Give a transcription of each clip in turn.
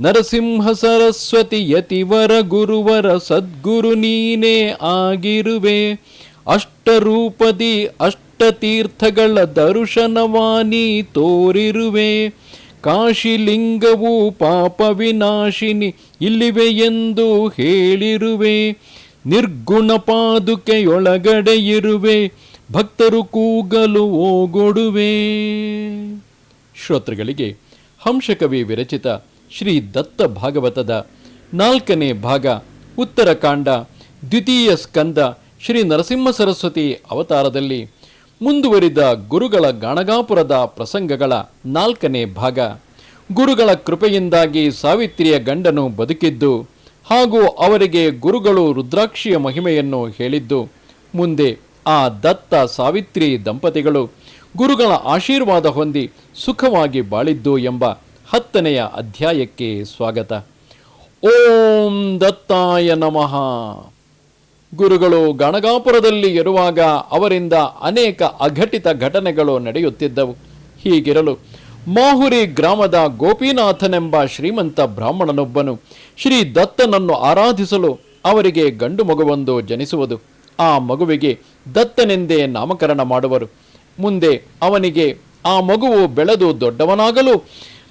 ನರಸಿಂಹ ಸರಸ್ವತಿ ಯತಿವರ ಗುರುವರ ಸದ್ಗುರು ನೀನೇ ಆಗಿರುವೆ. ಅಷ್ಟರೂಪದಿ ಅಷ್ಟತೀರ್ಥಗಳ ದರ್ಶನವಾನಿ ತೋರಿರುವೆ. ಕಾಶಿಲಿಂಗವು ಪಾಪ ವಿನಾಶಿನಿ ಇಲ್ಲಿವೆ ಎಂದು ಹೇಳಿರುವೆ. ನಿರ್ಗುಣ ಪಾದುಕೆಯೊಳಗಡೆ ಇರುವೆ. ಭಕ್ತರು ಕೂಗಲು ಓಗೊಡುವೆ. ಶ್ರೋತೃಗಳಿಗೆ ಹಂಸಕವಿ ವಿರಚಿತ ಶ್ರೀ ದತ್ತ ಭಾಗವತದ ನಾಲ್ಕನೇ ಭಾಗ ಉತ್ತರಕಾಂಡ ದ್ವಿತೀಯ ಸ್ಕಂದ ಶ್ರೀ ನರಸಿಂಹ ಸರಸ್ವತಿ ಅವತಾರದಲ್ಲಿ ಮುಂದುವರಿದ ಗುರುಗಳ ಗಾಣಗಾಪುರದ ಪ್ರಸಂಗಗಳ ನಾಲ್ಕನೇ ಭಾಗ. ಗುರುಗಳ ಕೃಪೆಯಿಂದಾಗಿ ಸಾವಿತ್ರಿಯ ಗಂಡನು ಬದುಕಿದ್ದು ಹಾಗೂ ಅವರಿಗೆ ಗುರುಗಳು ರುದ್ರಾಕ್ಷಿಯ ಮಹಿಮೆಯನ್ನು ಹೇಳಿದ್ದು. ಮುಂದೆ ಆ ದತ್ತ ಸಾವಿತ್ರಿ ದಂಪತಿಗಳು ಗುರುಗಳ ಆಶೀರ್ವಾದ ಹೊಂದಿ ಸುಖವಾಗಿ ಬಾಳಿದ್ದು ಎಂಬ ಹತ್ತನೆಯ ಅಧ್ಯಾಯಕ್ಕೆ ಸ್ವಾಗತ. ಓಂ ದತ್ತಾಯ ನಮಃ. ಗುರುಗಳು ಗಣಗಾಪುರದಲ್ಲಿ ಇರುವಾಗ ಅವರಿಂದ ಅನೇಕ ಅಘಟಿತ ಘಟನೆಗಳು ನಡೆಯುತ್ತಿದ್ದವು. ಹೀಗಿರಲು ಮಾಹುರಿ ಗ್ರಾಮದ ಗೋಪಿನಾಥನೆಂಬ ಶ್ರೀಮಂತ ಬ್ರಾಹ್ಮಣನೊಬ್ಬನು ಶ್ರೀ ದತ್ತನನ್ನು ಆರಾಧಿಸಲು ಅವರಿಗೆ ಗಂಡು ಮಗುವೊಂದು ಜನಿಸುವುದು. ಆ ಮಗುವಿಗೆ ದತ್ತನೆಂದೇ ನಾಮಕರಣ ಮಾಡುವರು. ಮುಂದೆ ಅವನಿಗೆ ಆ ಮಗುವು ಬೆಳೆದು ದೊಡ್ಡವನಾಗಲು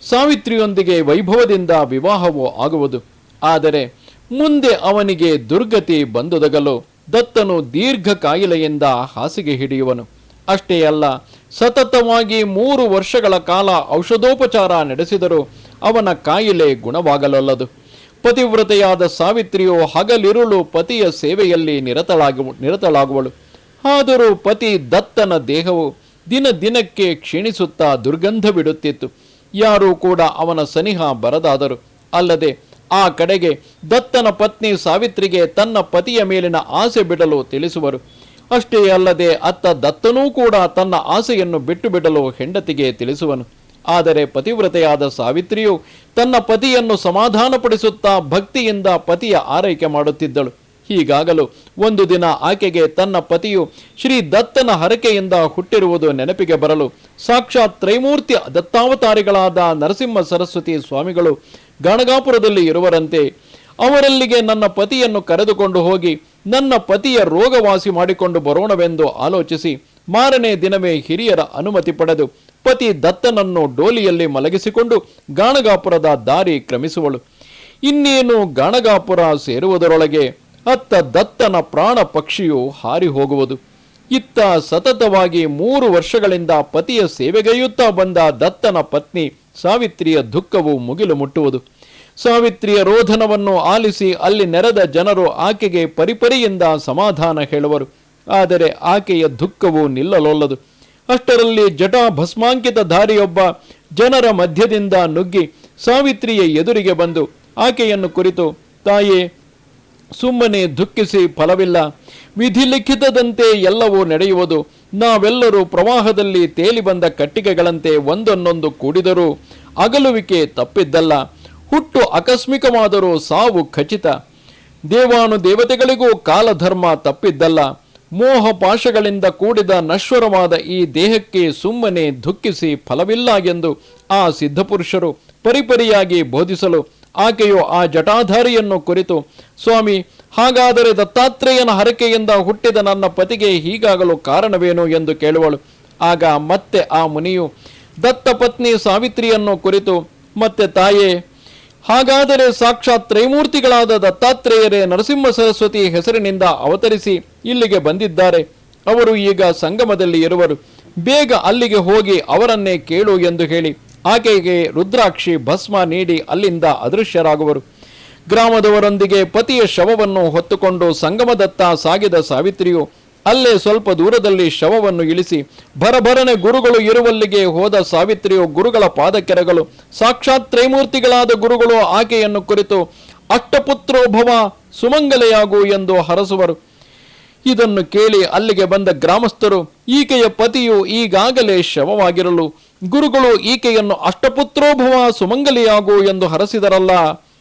ಸಾವಿತ್ರಿಯೊಂದಿಗೆ ವೈಭವದಿಂದ ವಿವಾಹವು ಆಗುವುದು. ಆದರೆ ಮುಂದೆ ಅವನಿಗೆ ದುರ್ಗತಿ ಬಂದುದಗಲು ದತ್ತನು ದೀರ್ಘ ಕಾಯಿಲೆಯಿಂದ ಹಾಸಿಗೆ ಹಿಡಿಯುವನು. ಅಷ್ಟೇ ಅಲ್ಲ, ಸತತವಾಗಿ ಮೂರು ವರ್ಷಗಳ ಕಾಲ ಔಷಧೋಪಚಾರ ನಡೆಸಿದರೂ ಅವನ ಕಾಯಿಲೆ ಗುಣವಾಗಲಲ್ಲದು. ಪತಿವ್ರತೆಯಾದ ಸಾವಿತ್ರಿಯು ಹಗಲಿರುಳು ಪತಿಯ ಸೇವೆಯಲ್ಲಿ ನಿರತಳಾಗು, ನಿರತಳಾಗುವಳು. ಆದರೂ ಪತಿ ದತ್ತನ ದೇಹವು ದಿನ ದಿನಕ್ಕೆ ಕ್ಷೀಣಿಸುತ್ತಾ ದುರ್ಗಂಧ ಬಿಡುತ್ತಿತ್ತು ಯಾರೂ ಕೂಡ ಅವನ ಸನಿಹ ಬರದಾದರು. ಅಲ್ಲದೆ ಆ ಕಡೆಗೆ ದತ್ತನ ಪತ್ನಿ ಸಾವಿತ್ರಿಗೆ ತನ್ನ ಪತಿಯ ಮೇಲಿನ ಆಸೆ ಬಿಡಲು ತಿಳಿಸುವರು. ಅಷ್ಟೇ ಅಲ್ಲದೆ ಅತ್ತ ದತ್ತನೂ ಕೂಡ ತನ್ನ ಆಸೆಯನ್ನು ಬಿಟ್ಟು ಬಿಡಲು ಹೆಂಡತಿಗೆ ತಿಳಿಸುವನು. ಆದರೆ ಪತಿವ್ರತೆಯಾದ ಸಾವಿತ್ರಿಯು ತನ್ನ ಪತಿಯನ್ನು ಸಮಾಧಾನಪಡಿಸುತ್ತಾ ಭಕ್ತಿಯಿಂದ ಪತಿಯ ಆರೈಕೆ ಮಾಡುತ್ತಿದ್ದಳು. ಹೀಗಾಗಲು ಒಂದು ದಿನ ಆಕೆಗೆ ತನ್ನ ಪತಿಯು ಶ್ರೀ ದತ್ತನ ಹರಕೆಯಿಂದ ಹುಟ್ಟಿರುವುದು ನೆನಪಿಗೆ ಬರಲು ಸಾಕ್ಷಾತ್ ತ್ರೈಮೂರ್ತಿ ದತ್ತಾವತಾರಿಗಳಾದ ನರಸಿಂಹ ಸರಸ್ವತಿ ಸ್ವಾಮಿಗಳು ಗಣಗಾಪುರದಲ್ಲಿ ಇರುವರಂತೆ ಅವರಲ್ಲಿಗೆ ನನ್ನ ಪತಿಯನ್ನು ಕರೆದುಕೊಂಡು ಹೋಗಿ ನನ್ನ ಪತಿಯ ರೋಗವಾಸಿ ಮಾಡಿಕೊಂಡು ಬರೋಣವೆಂದು ಆಲೋಚಿಸಿ ಮಾರನೇ ದಿನವೇ ಹಿರಿಯರ ಅನುಮತಿ ಪಡೆದು ಪತಿ ದತ್ತನನ್ನು ಡೋಲಿಯಲ್ಲಿ ಮಲಗಿಸಿಕೊಂಡು ಗಾಣಗಾಪುರದ ದಾರಿ ಕ್ರಮಿಸುವಳು. ಇನ್ನೇನು ಗಾಣಗಾಪುರ ಸೇರುವುದರೊಳಗೆ ಅತ್ತ ದತ್ತನ ಪ್ರಾಣ ಪಕ್ಷಿಯು ಹಾರಿ ಹೋಗುವುದು. ಇತ್ತ ಸತತವಾಗಿ ಮೂರು ವರ್ಷಗಳಿಂದ ಪತಿಯ ಸೇವೆಗೈಯುತ್ತಾ ಬಂದ ದತ್ತನ ಪತ್ನಿ ಸಾವಿತ್ರಿಯ ದುಃಖವು ಮುಗಿಲು ಮುಟ್ಟುವುದು. ಸಾವಿತ್ರಿಯ ರೋಧನವನ್ನು ಆಲಿಸಿ ಅಲ್ಲಿ ನೆರೆದ ಜನರು ಆಕೆಗೆ ಪರಿಪರಿಯಿಂದ ಸಮಾಧಾನ ಹೇಳುವರು. ಆದರೆ ಆಕೆಯ ದುಃಖವು ನಿಲ್ಲಲೊಲ್ಲದು. ಅಷ್ಟರಲ್ಲಿ ಜಟಾ ಭಸ್ಮಾಂಕಿತ ಧಾರಿಯೊಬ್ಬ ಜನರ ಮಧ್ಯದಿಂದ ನುಗ್ಗಿ ಸಾವಿತ್ರಿಯ ಎದುರಿಗೆ ಬಂದು ಆಕೆಯನ್ನು ಕುರಿತು, ತಾಯೇ ಸುಮ್ಮನೆ ದುಃಖಿಸಿ ಫಲವಿಲ್ಲ. ವಿಧಿಲಿಖಿತದಂತೆ ಎಲ್ಲವೂ ನಡೆಯುವುದು. ನಾವೆಲ್ಲರೂ ಪ್ರವಾಹದಲ್ಲಿ ತೇಲಿ ಬಂದ ಕಟ್ಟಿಗೆಗಳಂತೆ ಒಂದನ್ನೊಂದು ಕೂಡಿದರೂ ಅಗಲುವಿಕೆ ತಪ್ಪಿದ್ದಲ್ಲ. ಹುಟ್ಟು ಆಕಸ್ಮಿಕವಾದರೂ ಸಾವು ಖಚಿತ. ದೇವಾನು ದೇವತೆಗಳಿಗೂ ಕಾಲಧರ್ಮ ತಪ್ಪಿದ್ದಲ್ಲ. ಮೋಹ ಪಾಶಗಳಿಂದ ಕೂಡಿದ ನಶ್ವರವಾದ ಈ ದೇಹಕ್ಕೆ ಸುಮ್ಮನೆ ದುಃಖಿಸಿ ಫಲವಿಲ್ಲ ಎಂದು ಆ ಸಿದ್ಧಪುರುಷರು ಪರಿಪರಿಯಾಗಿ ಬೋಧಿಸಲು ಆಕೆಯು ಆ ಜಟಾಧಾರಿಯನ್ನು ಕುರಿತು, ಸ್ವಾಮಿ, ಹಾಗಾದರೆ ದತ್ತಾತ್ರೇಯನ ಹರಕೆಯಿಂದ ಹುಟ್ಟಿದ ನನ್ನ ಪತಿಗೆ ಹೀಗಾಗಲು ಕಾರಣವೇನು ಎಂದು ಕೇಳುವಳು. ಆಗ ಮತ್ತೆ ಆ ಮುನಿಯು ದತ್ತಪತ್ನಿ ಸಾವಿತ್ರಿಯನ್ನು ಕುರಿತು, ಮತ್ತೆ ತಾಯೇ, ಹಾಗಾದರೆ ಸಾಕ್ಷಾತ್ ತ್ರೈಮೂರ್ತಿಗಳಾದ ದತ್ತಾತ್ರೇಯರೇ ನರಸಿಂಹ ಸರಸ್ವತಿ ಹೆಸರಿನಿಂದ ಅವತರಿಸಿ ಇಲ್ಲಿಗೆ ಬಂದಿದ್ದಾರೆ. ಅವರು ಈಗ ಸಂಗಮದಲ್ಲಿ ಇರುವರು. ಬೇಗ ಅಲ್ಲಿಗೆ ಹೋಗಿ ಅವರನ್ನೇ ಕೇಳು ಎಂದು ಹೇಳಿ ಆಕೆಗೆ ರುದ್ರಾಕ್ಷಿ ಭಸ್ಮ ನೀಡಿ ಅಲ್ಲಿಂದ ಅದೃಶ್ಯರಾಗುವರು. ಗ್ರಾಮದವರೊಂದಿಗೆ ಪತಿಯ ಶವವನ್ನು ಹೊತ್ತುಕೊಂಡು ಸಂಗಮದತ್ತ ಸಾಗಿದ ಸಾವಿತ್ರಿಯು ಅಲ್ಲೇ ಸ್ವಲ್ಪ ದೂರದಲ್ಲಿ ಶವವನ್ನು ಇಳಿಸಿ ಭರಭರನೆ ಗುರುಗಳು ಇರುವಲ್ಲಿಗೆ ಹೋದ ಸಾವಿತ್ರಿಯು ಗುರುಗಳ ಪಾದಕೆರಗಳು, ಸಾಕ್ಷಾತ್ ತ್ರೈಮೂರ್ತಿಗಳಾದ ಗುರುಗಳು ಆಕೆಯನ್ನು ಕುರಿತು ಅಷ್ಟಪುತ್ರೋಭವ ಸುಮಂಗಲೆಯಾಗು ಎಂದು ಹರಸುವರು. ಇದನ್ನು ಕೇಳಿ ಅಲ್ಲಿಗೆ ಬಂದ ಗ್ರಾಮಸ್ಥರು, ಈಕೆಯ ಪತಿಯು ಈಗಾಗಲೇ ಶವವಾಗಿರಲು ಗುರುಗಳು ಈಕೆಯನ್ನು ಅಷ್ಟಪುತ್ರೋಭವ ಸುಮಂಗಲಿಯಾಗು ಎಂದು ಹರಸಿದರಲ್ಲ,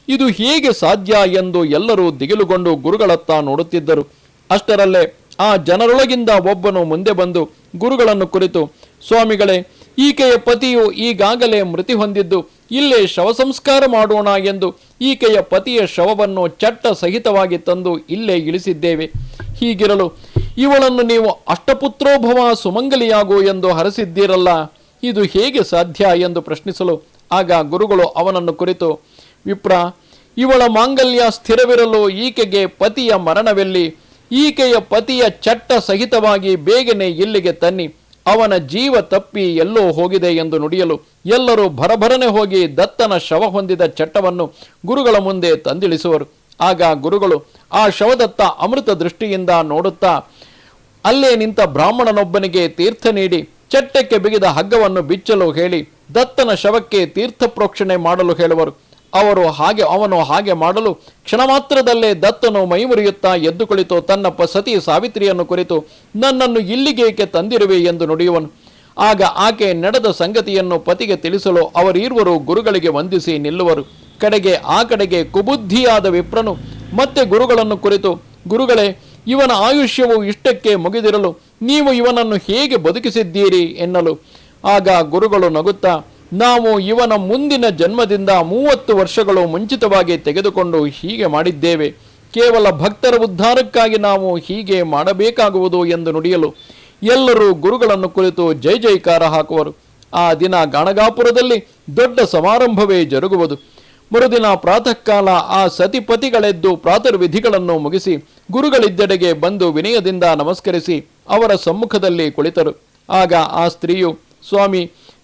ಇದು ಹೇಗೆ ಸಾಧ್ಯ ಎಂದು ಎಲ್ಲರೂ ದಿಗಿಲುಗೊಂಡು ಗುರುಗಳತ್ತ ನೋಡುತ್ತಿದ್ದರು. ಅಷ್ಟರಲ್ಲೇ ಆ ಜನರೊಳಗಿಂದ ಒಬ್ಬನು ಮುಂದೆ ಬಂದು ಗುರುಗಳನ್ನು ಕುರಿತು, ಸ್ವಾಮಿಗಳೇ, ಈಕೆಯ ಪತಿಯು ಈಗಾಗಲೇ ಮೃತಿ ಹೊಂದಿದ್ದು, ಇಲ್ಲೇ ಶವ ಸಂಸ್ಕಾರ ಮಾಡೋಣ ಎಂದು ಈಕೆಯ ಪತಿಯ ಶವವನ್ನು ಚಟ್ಟ ಸಹಿತವಾಗಿ ತಂದು ಇಲ್ಲೇ ಇಳಿಸಿದ್ದೇವೆ. ಹೀಗಿರಲು ಇವಳನ್ನು ನೀವು ಅಷ್ಟಪುತ್ರೋಭವ ಸುಮಂಗಲಿಯಾಗು ಎಂದು ಹರಸಿದ್ದೀರಲ್ಲ ಇದು ಹೇಗೆ ಸಾಧ್ಯ ಎಂದು ಪ್ರಶ್ನಿಸಲು ಆಗ ಗುರುಗಳು ಅವನನ್ನು ಕುರಿತು, ವಿಪ್ರ, ಇವಳ ಮಾಂಗಲ್ಯ ಸ್ಥಿರವಿರಲು ಈಕೆಗೆ ಪತಿಯ ಮರಣವೆಲ್ಲಿ? ಈಕೆಯ ಪತಿಯ ಚಟ್ಟ ಸಹಿತವಾಗಿ ಬೇಗನೆ ಇಲ್ಲಿಗೆ ತನ್ನಿ. ಅವನ ಜೀವ ತಪ್ಪಿ ಎಲ್ಲೋ ಹೋಗಿದೆ ಎಂದು ನುಡಿಯಲು ಎಲ್ಲರೂ ಭರಭರನೆ ಹೋಗಿ ದತ್ತನ ಶವ ಹೊಂದಿದ ಚಟ್ಟವನ್ನು ಗುರುಗಳ ಮುಂದೆ ತಂದಿಳಿಸುವರು. ಆಗ ಗುರುಗಳು ಆ ಶವದತ್ತ ಅಮೃತ ದೃಷ್ಟಿಯಿಂದ ನೋಡುತ್ತಾ, ಅಲ್ಲೇ ನಿಂತ ಬ್ರಾಹ್ಮಣನೊಬ್ಬನಿಗೆ ತೀರ್ಥ ನೀಡಿ ಚಟ್ಟಕ್ಕೆ ಬಿಗಿದ ಹಗ್ಗವನ್ನು ಬಿಚ್ಚಲು ಹೇಳಿ ದತ್ತನ ಶವಕ್ಕೆ ತೀರ್ಥ ಪ್ರೋಕ್ಷಣೆ ಮಾಡಲು ಹೇಳುವರು. ಅವರು ಹಾಗೆ ಅವನು ಹಾಗೆ ಮಾಡಲು ಕ್ಷಣ ಮಾತ್ರದಲ್ಲೇ ದತ್ತನು ಮೈಮುರಿಯುತ್ತಾ ಎದ್ದು ಕುಳಿತು ತನ್ನ ಸತಿ ಸಾವಿತ್ರಿಯನ್ನು ಕುರಿತು, ನನ್ನನ್ನು ಇಲ್ಲಿಗೇಕೆ ತಂದಿರುವೆ? ಎಂದು ನುಡಿಯುವನು. ಆಗ ಆಕೆ ನಡೆದ ಸಂಗತಿಯನ್ನು ಪತಿಗೆ ತಿಳಿಸಲು ಅವರೀರ್ವರು ಗುರುಗಳಿಗೆ ವಂದಿಸಿ ನಿಲ್ಲುವರು. ಕಡೆಗೆ ಆ ಕಡೆಗೆ ಕುಬುದ್ಧಿಯಾದ ವಿಪ್ರನು ಮತ್ತೆ ಗುರುಗಳನ್ನು ಕುರಿತು, ಗುರುಗಳೇ, ಇವನ ಆಯುಷ್ಯವು ಇಷ್ಟಕ್ಕೆ ಮುಗಿದಿರಲು ನೀವು ಇವನನ್ನು ಹೇಗೆ ಬದುಕಿಸಿದ್ದೀರಿ ಎನ್ನಲು. ಆಗ ಗುರುಗಳು ನಗುತ್ತಾ, ನಾವು ಇವನ ಮುಂದಿನ ಜನ್ಮದಿಂದ ಮೂವತ್ತು ವರ್ಷಗಳು ಮುಂಚಿತವಾಗಿ ತೆಗೆದುಕೊಂಡು ಹೀಗೆ ಮಾಡಿದ್ದೇವೆ. ಕೇವಲ ಭಕ್ತರ ಉದ್ಧಾರಕ್ಕಾಗಿ ನಾವು ಹೀಗೆ ಮಾಡಬೇಕಾಗುವುದು ಎಂದು ನುಡಿಯಲು ಎಲ್ಲರೂ ಗುರುಗಳನ್ನು ಕುರಿತು ಜೈ ಜೈಕಾರ ಹಾಕುವರು. ಆ ದಿನ ಗಾಣಗಾಪುರದಲ್ಲಿ ದೊಡ್ಡ ಸಮಾರಂಭವೇ ಜರುಗುವುದು. ಮರುದಿನ ಪ್ರಾತಃ ಕಾಲ ಆ ಸತಿಪತಿಗಳೆದ್ದು ಪ್ರಾತರ್ವಿಧಿಗಳನ್ನು ಮುಗಿಸಿ ಗುರುಗಳಿದ್ದೆಡೆಗೆ ಬಂದು ವಿನಯದಿಂದ ನಮಸ್ಕರಿಸಿ ಅವರ ಸಮ್ಮುಖದಲ್ಲಿ ಕುಳಿತರು. ಆಗ ಆ ಸ್ತ್ರೀಯು, ಸ್ವಾಮಿ,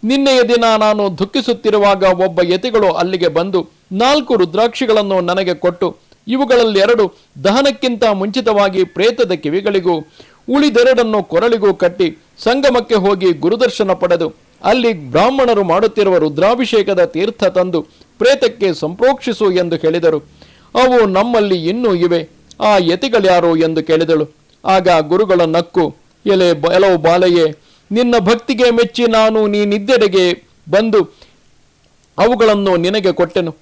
ನಿನ್ನೆಯ ದಿನ ನಾನು ದುಃಖಿಸುತ್ತಿರುವಾಗ ಒಬ್ಬ ಯತಿಗಳು ಅಲ್ಲಿಗೆ ಬಂದು ನಾಲ್ಕು ರುದ್ರಾಕ್ಷಿಗಳನ್ನು ನನಗೆ ಕೊಟ್ಟು, ಇವುಗಳಲ್ಲಿ ಎರಡು ದಹನಕ್ಕಿಂತ ಮುಂಚಿತವಾಗಿ ಪ್ರೇತದ ಕಿವಿಗಳಿಗೂ, ಉಳಿದೆರಡನ್ನು ಕೊರಳಿಗೂ ಕಟ್ಟಿ ಸಂಗಮಕ್ಕೆ ಹೋಗಿ ಗುರುದರ್ಶನ ಪಡೆದು ಅಲ್ಲಿ ಬ್ರಾಹ್ಮಣರು ಮಾಡುತ್ತಿರುವ ರುದ್ರಾಭಿಷೇಕದ ತೀರ್ಥ ತಂದು ಪ್ರೇತಕ್ಕೆ ಸಂಪ್ರೋಕ್ಷಿಸು ಎಂದು ಹೇಳಿದರು. ಅವು ನಮ್ಮಲ್ಲಿ ಇನ್ನೂ ಇವೆ. ಆ ಯತಿಗಳ್ಯಾರು ಎಂದು ಕೇಳಿದಳು. ಆಗ ಗುರುಗಳ ನಕ್ಕು, ಎಲೆ ಎಲವು ಬಾಲೆಯೇ, ನಿನ್ನ ಭಕ್ತಿಗೆ ಮೆಚ್ಚಿ ನಾನು ನೀನಿದ್ದೆಡೆಗೆ ಬಂದು ಅವುಗಳನ್ನು ನಿನಗೆ ಕೊಟ್ಟೆನು.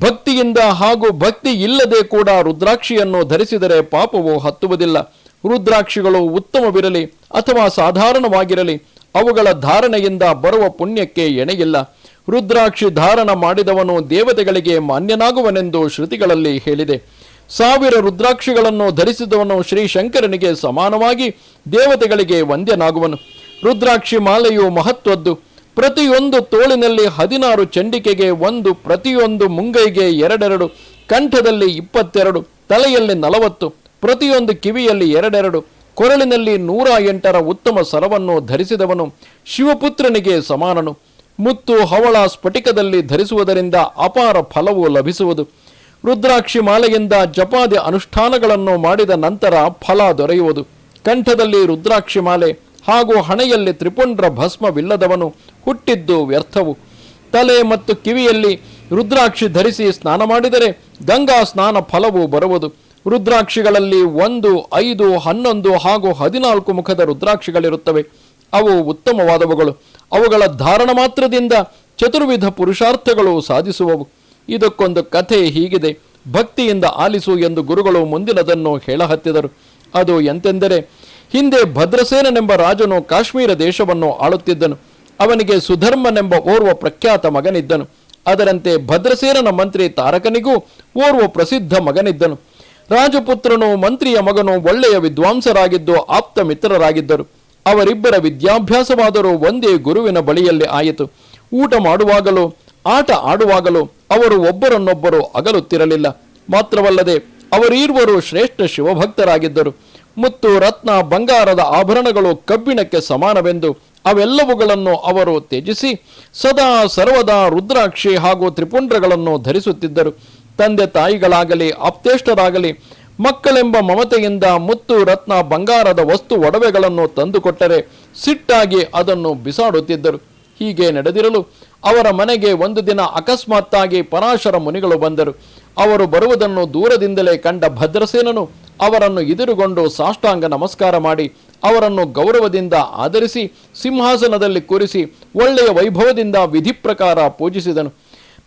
ಭಕ್ತಿಯಿಂದ ಹಾಗೂ ಭಕ್ತಿ ಇಲ್ಲದೆ ಕೂಡ ರುದ್ರಾಕ್ಷಿಯನ್ನು ಧರಿಸಿದರೆ ಪಾಪವು ಹತ್ತುವುದಿಲ್ಲ. ರುದ್ರಾಕ್ಷಿಗಳು ಉತ್ತಮವಿರಲಿ ಅಥವಾ ಸಾಧಾರಣವಾಗಿರಲಿ, ಅವುಗಳ ಧಾರಣೆಯಿಂದ ಬರುವ ಪುಣ್ಯಕ್ಕೆ ಎಣೆಯಿಲ್ಲ. ರುದ್ರಾಕ್ಷಿ ಧಾರಣ ಮಾಡಿದವನು ದೇವತೆಗಳಿಗೆ ಮಾನ್ಯನಾಗುವನೆಂದು ಶ್ರುತಿಗಳಲ್ಲಿ ಹೇಳಿದೆ. ಸಾವಿರ ರುದ್ರಾಕ್ಷಿಗಳನ್ನು ಧರಿಸಿದವನು ಶ್ರೀ ಶಂಕರನಿಗೆ ಸಮಾನವಾಗಿ ದೇವತೆಗಳಿಗೆ ವಂದ್ಯನಾಗುವನು. ರುದ್ರಾಕ್ಷಿ ಮಾಲೆಯು ಮಹತ್ವದ್ದು. ಪ್ರತಿಯೊಂದು ತೋಳಿನಲ್ಲಿ ಹದಿನಾರು ಚಂಡಿಕೆಗೆ ಒಂದು, ಪ್ರತಿಯೊಂದು ಮುಂಗೈಗೆ ಎರಡೆರಡು, ಕಂಠದಲ್ಲಿ ಇಪ್ಪತ್ತೆರಡು, ತಲೆಯಲ್ಲಿ ನಲವತ್ತು, ಪ್ರತಿಯೊಂದು ಕಿವಿಯಲ್ಲಿ ಎರಡೆರಡು, ಕೊರಳಿನಲ್ಲಿ ನೂರ ಎಂಟರ ಉತ್ತಮ ಸರವನ್ನು ಧರಿಸಿದವನು ಶಿವಪುತ್ರನಿಗೆ ಸಮಾನನು. ಮುತ್ತು ಹವಳ ಸ್ಫಟಿಕದಲ್ಲಿ ಧರಿಸುವುದರಿಂದ ಅಪಾರ ಫಲವು ಲಭಿಸುವುದು. ರುದ್ರಾಕ್ಷಿ ಮಾಲೆಯಿಂದ ಜಪಾದಿ ಅನುಷ್ಠಾನಗಳನ್ನು ಮಾಡಿದ ನಂತರ ಫಲ ದೊರೆಯುವುದು. ಕಂಠದಲ್ಲಿ ರುದ್ರಾಕ್ಷಿ ಮಾಲೆ ಹಾಗೂ ಹಣೆಯಲ್ಲಿ ತ್ರಿಪುಂಡ್ರ ಭಸ್ಮವಿಲ್ಲದವನು ಹುಟ್ಟಿದ್ದು ವ್ಯರ್ಥವು. ತಲೆ ಮತ್ತು ಕಿವಿಯಲ್ಲಿ ರುದ್ರಾಕ್ಷಿ ಧರಿಸಿ ಸ್ನಾನ ಮಾಡಿದರೆ ಗಂಗಾ ಸ್ನಾನ ಫಲವು ಬರುವುದು. ರುದ್ರಾಕ್ಷಿಗಳಲ್ಲಿ ಒಂದು, ಐದು, ಹನ್ನೊಂದು ಹಾಗೂ ಹದಿನಾಲ್ಕು ಮುಖದ ರುದ್ರಾಕ್ಷಿಗಳಿರುತ್ತವೆ. ಅವು ಉತ್ತಮವಾದವುಗಳು. ಅವುಗಳ ಧಾರಣ ಮಾತ್ರದಿಂದ ಚತುರ್ವಿಧ ಪುರುಷಾರ್ಥಗಳು ಸಾಧಿಸುವವು. ಇದಕ್ಕೊಂದು ಕಥೆ ಹೀಗಿದೆ. ಭಕ್ತಿಯಿಂದ ಆಲಿಸು ಎಂದು ಗುರುಗಳು ಮುಂದಿನದನ್ನು ಹೇಳಹತ್ತಿದರು. ಅದು ಎಂತೆಂದರೆ, ಹಿಂದೆ ಭದ್ರಸೇನನೆಂಬ ರಾಜನು ಕಾಶ್ಮೀರ ದೇಶವನ್ನು ಆಳುತ್ತಿದ್ದನು. ಅವನಿಗೆ ಸುಧರ್ಮನೆಂಬ ಓರ್ವ ಪ್ರಖ್ಯಾತ ಮಗನಿದ್ದನು. ಅದರಂತೆ ಭದ್ರಸೇನನ ಮಂತ್ರಿ ತಾರಕನಿಗೂ ಓರ್ವ ಪ್ರಸಿದ್ಧ ಮಗನಿದ್ದನು. ರಾಜಪುತ್ರನು ಮಂತ್ರಿಯ ಮಗನು ಒಳ್ಳೆಯ ವಿದ್ವಾಂಸರಾಗಿದ್ದು ಆಪ್ತ ಮಿತ್ರರಾಗಿದ್ದರು. ಅವರಿಬ್ಬರ ವಿದ್ಯಾಭ್ಯಾಸವಾದರೂ ಒಂದೇ ಗುರುವಿನ ಬಳಿಯಲ್ಲಿ ಆಯಿತು. ಊಟ ಮಾಡುವಾಗಲೂ, ಆಟ ಆಡುವಾಗಲೂ ಅವರು ಒಬ್ಬರನ್ನೊಬ್ಬರು ಅಗಲುತ್ತಿರಲಿಲ್ಲ. ಮಾತ್ರವಲ್ಲದೆ ಅವರೀರ್ವರು ಶ್ರೇಷ್ಠ ಶಿವಭಕ್ತರಾಗಿದ್ದರು. ಮುತ್ತು, ರತ್ನ, ಬಂಗಾರದ ಆಭರಣಗಳು ಕಬ್ಬಿಣಕ್ಕೆ ಸಮಾನವೆಂದು ಅವೆಲ್ಲವುಗಳನ್ನು ಅವರು ತ್ಯಜಿಸಿ ಸದಾ ಸರ್ವದಾ ರುದ್ರಾಕ್ಷಿ ಹಾಗೂ ತ್ರಿಪುಂಡ್ರಗಳನ್ನು ಧರಿಸುತ್ತಿದ್ದರು. ತಂದೆ ತಾಯಿಗಳಾಗಲಿ ಆಪ್ತೇಷ್ಟರಾಗಲಿ ಮಕ್ಕಳೆಂಬ ಮಮತೆಯಿಂದ ಮುತ್ತು ರತ್ನ ಬಂಗಾರದ ವಸ್ತು ಒಡವೆಗಳನ್ನು ತಂದುಕೊಟ್ಟರೆ ಸಿಟ್ಟಾಗಿ ಅದನ್ನು ಬಿಸಾಡುತ್ತಿದ್ದರು. ಹೀಗೆ ನಡೆದಿರಲು ಅವರ ಮನೆಗೆ ಒಂದು ದಿನ ಅಕಸ್ಮಾತ್ತಾಗಿ ಪರಾಶರ ಮುನಿಗಳು ಬಂದರು. ಅವರು ಬರುವುದನ್ನು ದೂರದಿಂದಲೇ ಕಂಡ ಭದ್ರಸೇನನು ಅವರನ್ನು ಎದುರುಗೊಂಡು ಸಾಷ್ಟಾಂಗ ನಮಸ್ಕಾರ ಮಾಡಿ ಅವರನ್ನು ಗೌರವದಿಂದ ಆಧರಿಸಿ ಸಿಂಹಾಸನದಲ್ಲಿ ಕೂರಿಸಿ ಒಳ್ಳೆಯ ವೈಭವದಿಂದ ವಿಧಿ ಪ್ರಕಾರ ಪೂಜಿಸಿದನು.